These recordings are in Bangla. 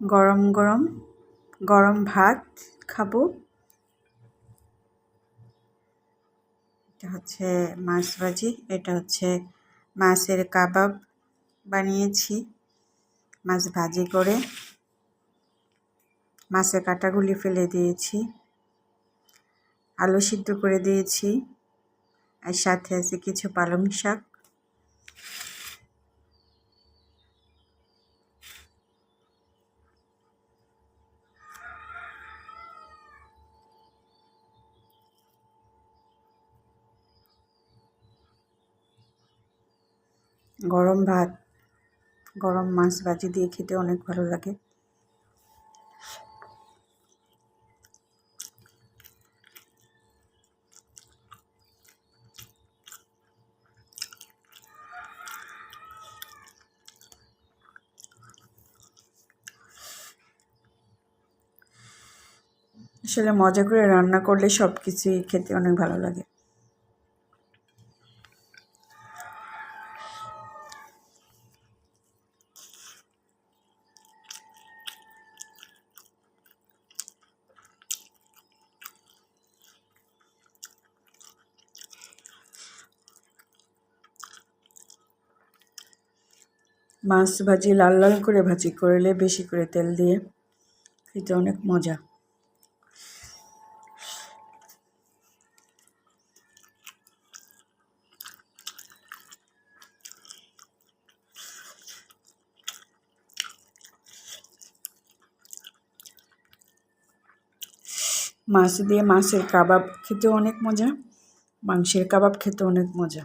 গরম গরম গরম ভাত খাব। এটা হচ্ছে মাছ ভাজি, এটা হচ্ছে মাছের কাবাব বানিয়েছি, মাছ ভাজি করে। মাছের কাটাগুলি ফেলে দিয়েছি, আলু সিদ্ধ করে দিয়েছি, আর সাথে আছে কিছু পালং শাক। গরম ভাত, গরম মাছ ভাজি দিয়ে খেতে অনেক ভালো লাগে। আসলে মজা করে রান্না করলে সব কিছুই খেতে অনেক ভালো লাগে। মাছ ভাজি লাল লাল করে ভাজি করলে বেশি করে তেল দিয়ে খেতে অনেক মজা। মাছ দিয়ে মাছের কাবাব খেতে অনেক মজা, মাংসের কাবাব খেতে অনেক মজা।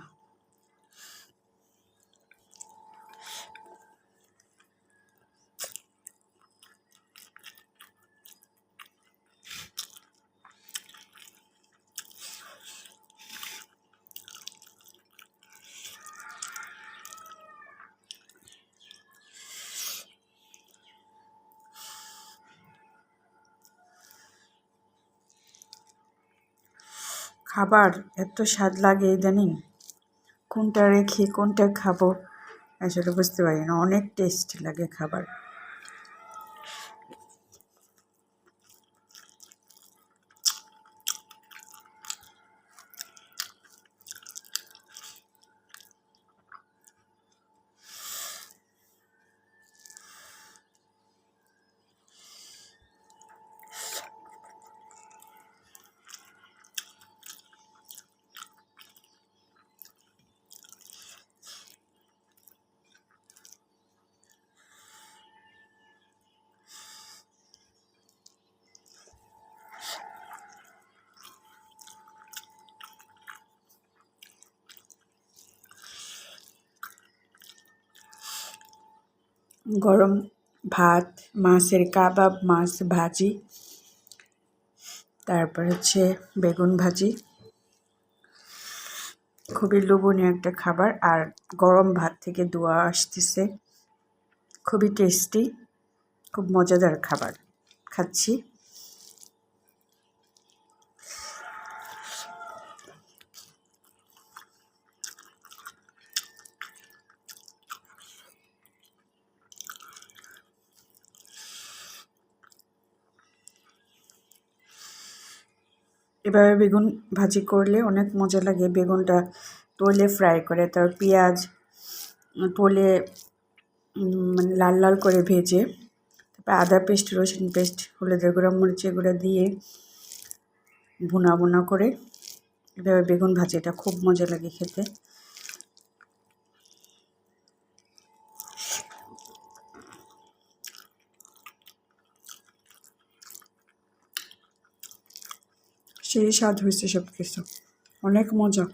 খাবার এত স্বাদ লাগে ইদানিং। কোনটা রেখে কোনটা খাব? আসলে বুঝতে পারি না। অনেক টেস্ট লাগে খাবার। গরম ভাত, মাছের কাবাব, মাছ ভাজি, তারপর হচ্ছে বেগুন ভাজি। খুবই লোভনীয় একটা খাবার আর গরম ভাত থেকে দোয়া আসতেছে। খুবই টেস্টি খুব মজাদার খাবার। খাচ্ছি। এভাবে বেগুন ভাজি করলে অনেক মজা লাগে। বেগুনটা তোলে ফ্রাই করে তার পেঁয়াজ তোলে মানে লাল লাল করে ভেজে, তারপর আদা পেস্ট, রসুন পেস্ট, হলুদের গুঁড়া, মরিচের গুঁড়া দিয়ে ভুনা ভুনা করে এভাবে বেগুন ভাজিটা খুব মজা লাগে খেতে। সেই স্বাদ হয়েছে সব কিছু অনেক মজা।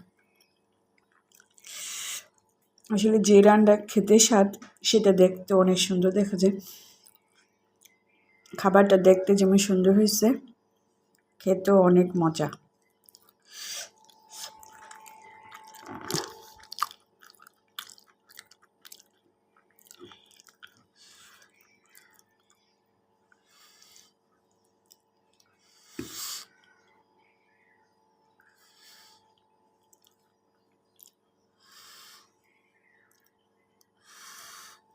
আসলে যে রান্না খেতে স্বাদ, সেটা দেখতে অনেক সুন্দর দেখা যায়। খাবারটা দেখতে যেমন সুন্দর হয়েছে, খেতেও অনেক মজা।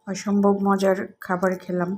অসম্ভব মজার খাবার খেলাম।